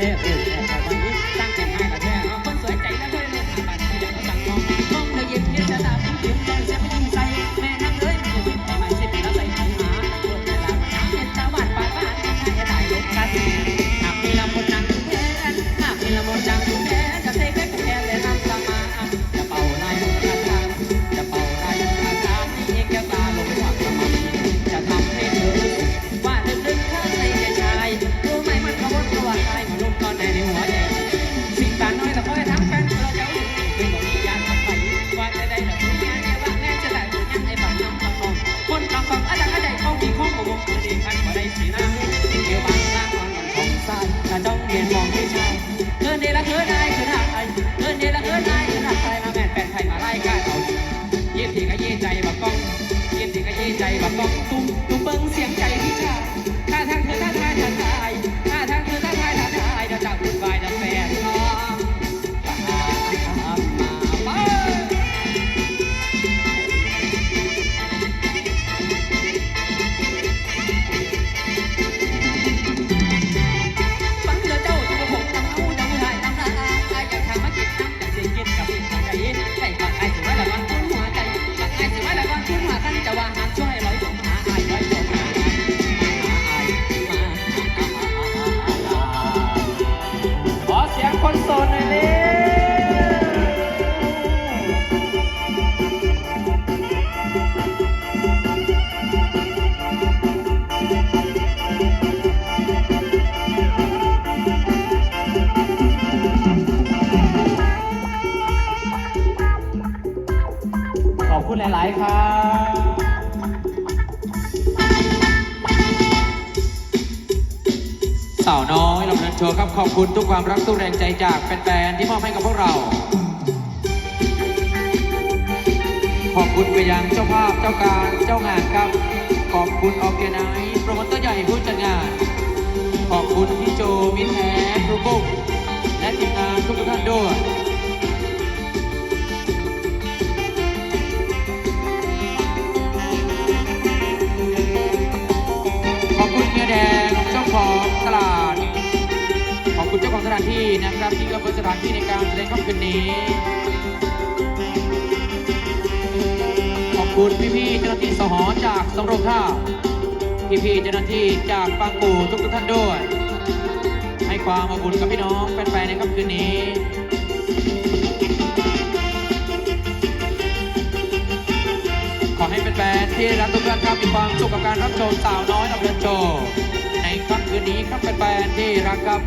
ตั้งแต่ห้ากับแท้อคนสวยใจล้วด้เลยอยากตั้มองมองเธอยิ้มยิ้มจตามยิ้มจะ ใจบักกล้องเย็นสิกะเยใจบักกล้องตุ้มตุ้มเบิ้งเสียงใจพี่ชายท่าทางเธอท่าทางท่าทายท่าทาง หลาย ๆ ครับสาวน้อยลำเนินโชว์ครับขอบคุณทุกความรักทุกแรงใจจากแฟน ๆ ที่มอบให้กับพวกเรา ขอบคุณไปยังเจ้าภาพเจ้าการเจ้างานครับ ขอบคุณออร์แกไนซ์โปรโมเตอร์ใหญ่ผู้จัดงาน ลาด ขอบคุณเจ้าของสถานที่นะครับที่ก่อเฟื้สถานที่ในการแสดงค่ำคืนนี้ ขอบคุณพี่ๆเจ้าหน้าที่สหจากสำโรงท่าพี่ๆเจ้าหน้าที่จากปางกู่ทุกท่านด้วย ให้ความอบอุ่นกับพี่น้องแฟนๆในค่ำคืนนี้ขอให้เป็นแฟนที่รักทุกท่านครับมีความสุขกับการรับชมสาวน้อยรับเลินโจ ค่ำคืนนีครับเป็นแฟนที่รักครับ